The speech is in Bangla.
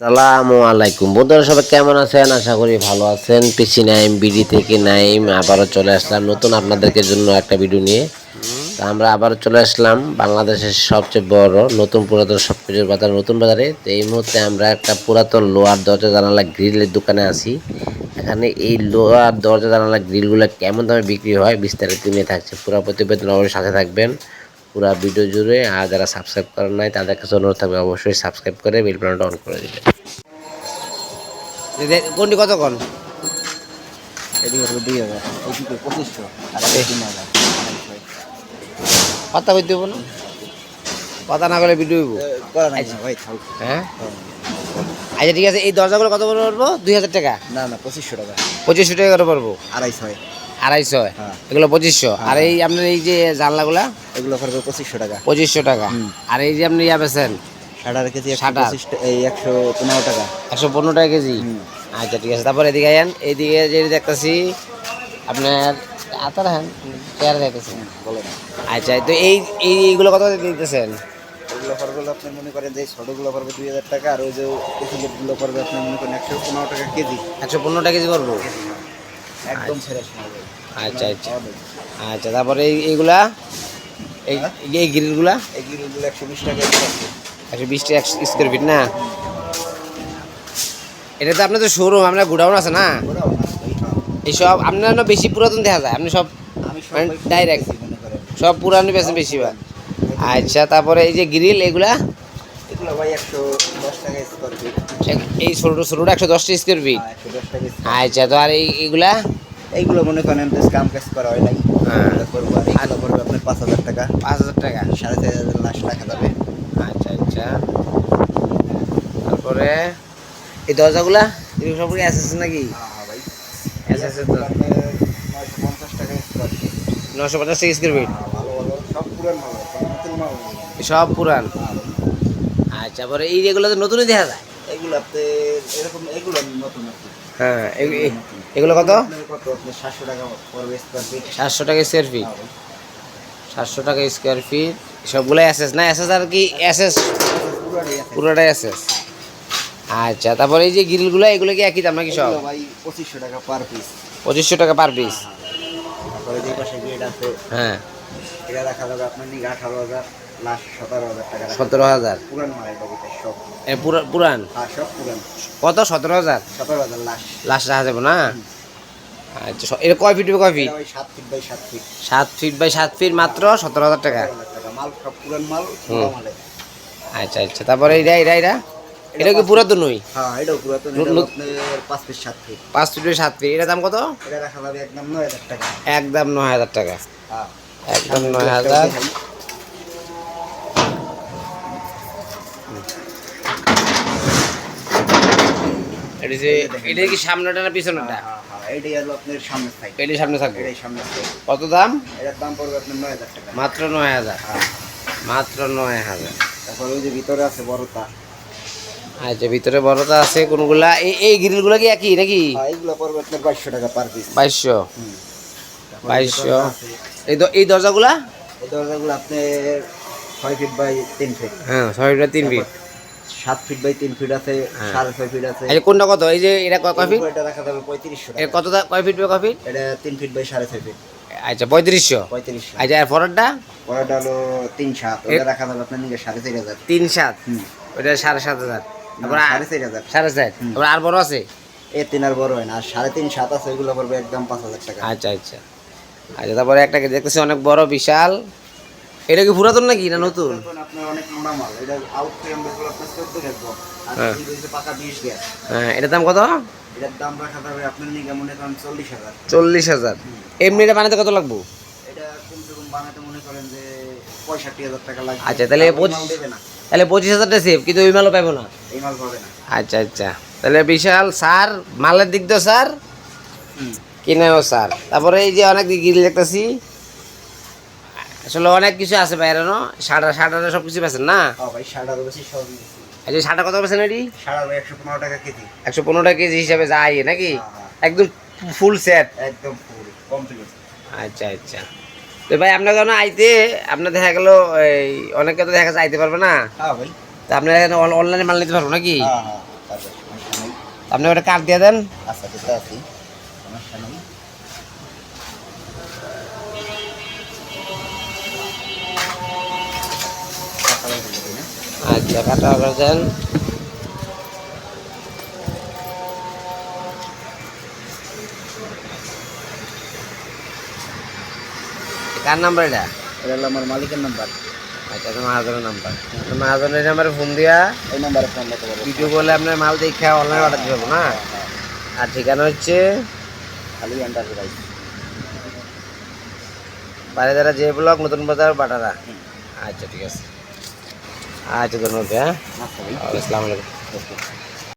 সালামু আলাইকুম। বন্ধুরা, সবাই কেমন আছেন? আশা করি ভালো আছেন। পিসি নাইম, বিডি থেকে নাইম, আবারও চলে আসলাম নতুন আপনাদেরকে জন্য একটা ভিডিও নিয়ে। তা আমরা আবারও চলে আসলাম বাংলাদেশের সবচেয়ে বড়, নতুন পুরাতন সব কিছুর বাজার, নতুন বাজারে। তো এই মুহূর্তে আমরা একটা পুরাতন লোহার দরজা জানালা গ্রিলের দোকানে আছি। এখানে এই লোহার দরজা জানালা গ্রিলগুলো কেমন দামে বিক্রি হয় বিস্তারিত নিয়ে থাকছে। পুরা প্রতিবেদন অবশ্যই সাথে থাকবেন। পুরো ভিডিও জুড়ে আর যারা সাবস্ক্রাইব করেন নাই তাদের কাছে অনুরোধ থাকবে অবশ্যই সাবস্ক্রাইব করে বেল বাটনটা অন করে দিবেন। কোনটি কত কোন এদিকে হলো দুই হাজার। ওইদিকে পঁচিশশো। আর এই। তিন হাজার কথা কইতে দেবো না? কথা না করলে ভিডিও হইব। করা নাই। ভাই থাক হ্যাঁ। আচ্ছা ঠিক আছে এই দরজাগুলো কত করে পড়ব? দুই হাজার টাকা? না না পঁচিশশো টাকা। পঁচিশশো টাকা করে পড়ব? আড়াইশো হয়। আড়াইশো হ্যাঁ। এগুলো পঁচিশশো। আর এই আপনার এই যে জানলাগুলা এগুলো করবে পঁচিশশো টাকা। পঁচিশশো টাকা। আর এই যে আপনি ইয়া বেছেন ষাটার কেজি। এই একশো পনেরো টাকা। একশো পনেরো টাকা কেজি। আচ্ছা ঠিক আছে। তারপর এদিকে আইন এইদিকে যে দেখতেছি আপনার আতার হ্যাঁ চেয়ার দেখতেছি। বলেন আচ্ছা তো এই এই- এইগুলো কত দিতেছেন? এগুলো করবে আপনি মনে করেন যে ছোটোগুলো করবে দুই হাজার টাকা আর ওই যে গুলো করবে আপনি মনে করেন একশো পনেরো টাকা কেজি। একশো পনেরো টাকা কেজি করব একদম ছেড়ে শোনা আচ্ছা আচ্ছা। আচ্ছা তারপরে এই এইগুলা? এই এই গ্রিলগুলা? এই গিরিগুলো একশো বিশ টাকা। একশো বিশ টাকা স্কোয়ার ফিট না? এটা তো আপনার তো শোরুম আপনার গোডাউন আছে না? না, এইসব আপনার না বেশি পুরাতন দেখা যায়? আপনি সব সব মানে সব পুরানো বেশি বেশিরভাগ আচ্ছা তারপরে এই যে গ্রিল এগুলা? এগুলো ভাই একশো দশ টাকা স্কোয়ার ফিট এই ছোটো ছোটোটা একশো দশটা স্কোয়ার ফিট হ্যাঁ, একশো দশ টাকা square আচ্ছা তো আর এই এইগুলা? এইগুলো মনে করেন বেশ কাম কাজ করা হয় নাই। হ্যাঁ। এগুলো করব আর এইগুলো করবে আপনার পাঁচ হাজার টাকা। পাঁচ হাজার টাকা? সাড়ে চার হাজার লাখ টাকা যাবে। আচ্ছা আচ্ছা। তারপরে এই দরজাগুলা? এগুলো সব এসএস নাকি? হ্যাঁ ভাই। এসএস তো। নয়শো পঞ্চাশ টাকা স্কোয়ার ফিট নশো পঞ্চাশ টাকা স্কোয়ার ফিট ভালো ভালো। সব পুরান মাল। সব পুরান? আচ্ছা পরে এই যেগুলো তো নতুনই দেখা যায়। এগুলো আপনি এরকম এগুলো নতুন হ্যাঁ এগুলো কত? সাতশো টাকা পড়বে স্কোয়ার ফিট সাতশো টাকা স্কোয়ার ফিট সাতশো টাকা স্কোয়ার ফিট সবগুলো এসএস না? এসএস আর কি এসএস পুরোটাই এসএস আচ্ছা তারপরে এই যে গ্রিলগুলো এগুলো কি একই দাম নাকি সব? পঁচিশশো টাকা পার পিস পঁচিশশো টাকা পার পিস তারপরে যে পাশে গেট আছে হ্যাঁ। এটা রাখা যাবে আপনার আঠারো হাজার। সতেরো হাজার। পুরান হ্যাঁ কত? সতেরো হাজার? সতেরো হাজার লাস্ট। লাস্ট রাখা যাবে না? আচ্ছা এটা কয় ফিট কয় ফিট? সাত ফিট বাই সাত ফিট। মাত্র সতেরো হাজার টাকা? আচ্ছা আচ্ছা তারপরে এটা এটা কি পুরাতন নই হ্যাঁ আপনার পাঁচ ফিট সাত ফিট। এটা দাম কত? একদম নয় হাজার টাকা। একদম নয় হাজার এটা যে এটা কি সামনেটা না পিছনেটা হ্যাঁ হ্যাঁ এটাই হলো আপনার সাইড এটাই সামনে থাকবে এটাই সাইড কত দাম? এটার দাম পড়বে আপনার নয় হাজার টাকা। মাত্র নয় হাজার। হ্যাঁ। মাত্র নয় হাজার। তারপর ওই যে ভিতরে আছে বড়টা। আচ্ছা ভিতরে বড়টা আছে কোনগুলা? এই এই গ্রিলগুলো কি একই নাকি? হ্যাঁ এইগুলো পড়বে আপনার বাইশশো টাকা পার পিস বাইশশো? বাইশশো? এই এই দরজাগুলা? এই দরজাগুলো আপনার ছয় ফিট বাই তিন ফিট হ্যাঁ ছয় ফিট তিন ফিট সাত ফিট বাই তিন ফিট আছে হ্যাঁ। সাড়ে ছয় ফিট আছে। কোনটা কত? এই যে এটা কয় ফিট এটা রাখা যাবে পঁয়ত্রিশশো কত কয় ফিট বাই কয় ফিট এটা তিন ফিট বাই সাড়ে ছয় ফিট আচ্ছা পঁয়ত্রিশশো। পঁয়ত্রিশশো। আচ্ছা আর পরেরটা পরেরটা হলো তিন সাত। ওটা রাখা যাবে আপনার নিজের সাড়ে চার হাজার। তিন সাত? হুম। ওটা সাড়ে সাত হাজার। তারপর সাড়ে চার হাজার। সাড়ে চার। তারপর আর বড় আছে? এ তিন আর বড় হয় না। আর সাড়ে তিন সাত আছে ওইগুলো পড়বে একদম পাঁচ হাজার টাকা। আচ্ছা আচ্ছা। আচ্ছা তারপরে একটা দেখতেছি অনেক বড় বিশাল। এটা কি পুরাতন নাকি না নতুন? হ্যাঁ। হ্যাঁ এটার দাম কত? চল্লিশ হাজার। এমনি এটা বানাতে কত লাগবো? আচ্ছা, তাহলে তাহলে পঁচিশ হাজারটা সেভ কিন্তু ওই মালও পাবো না। আচ্ছা আচ্ছা। তাহলে বিশাল সার মালের দিক দিয়ে স্যার কিনেও স্যার তারপরে এই যে অনেক গিল দেখতেছি আসলে অনেক কিছু আছে বাইরে না? সাড়া সাড়া সব কিছু পেয়েছেন না? ভাই ষাটার বেশি সব আচ্ছা সাড়া কত পেয়েছেন এটি? সাড়া একশো পনেরো টাকা কেজি। একশো পনেরো টাকা কেজি হিসাবে যায় নাকি? হ্যাঁ, হ্যাঁ। একদম ফুল সেট একদম ফুল কমপ্লিট আচ্ছা আচ্ছা। তো ভাই আপনার কেন আইতে আপনার দেখা গেল এই অনেকে তো দেখা আইতে পারবে না। হ্যাঁ ভাই। তা আপনার অনলাইনে মাল নিতে পারব নাকি? আপনি ওটা কার্ড দিয়ে দেন। আচ্ছা আচ্ছা কাটা করে দেন। কার নাম্বার এটা? এটা আমার মালিকের নাম্বার। আচ্ছা এটা মাহাজনের নাম্বার। মাহাজনের নাম্বারে ফোন দিয়া এই নাম্বারে ফোন করতে পারব ভিডিও করলে আপনার মাল দেখে অনলাইন অর্ডার দিতে পারব না? আর ঠিকানা হচ্ছে? খালি এন্টারপ্রাইজ বারিদারা যে ব্লক নতুন বাজার বাটারা। আচ্ছা ঠিক আছে। আচ্ছা ধন্যবাদ হ্যাঁ। আসসালামু আলাইকুম।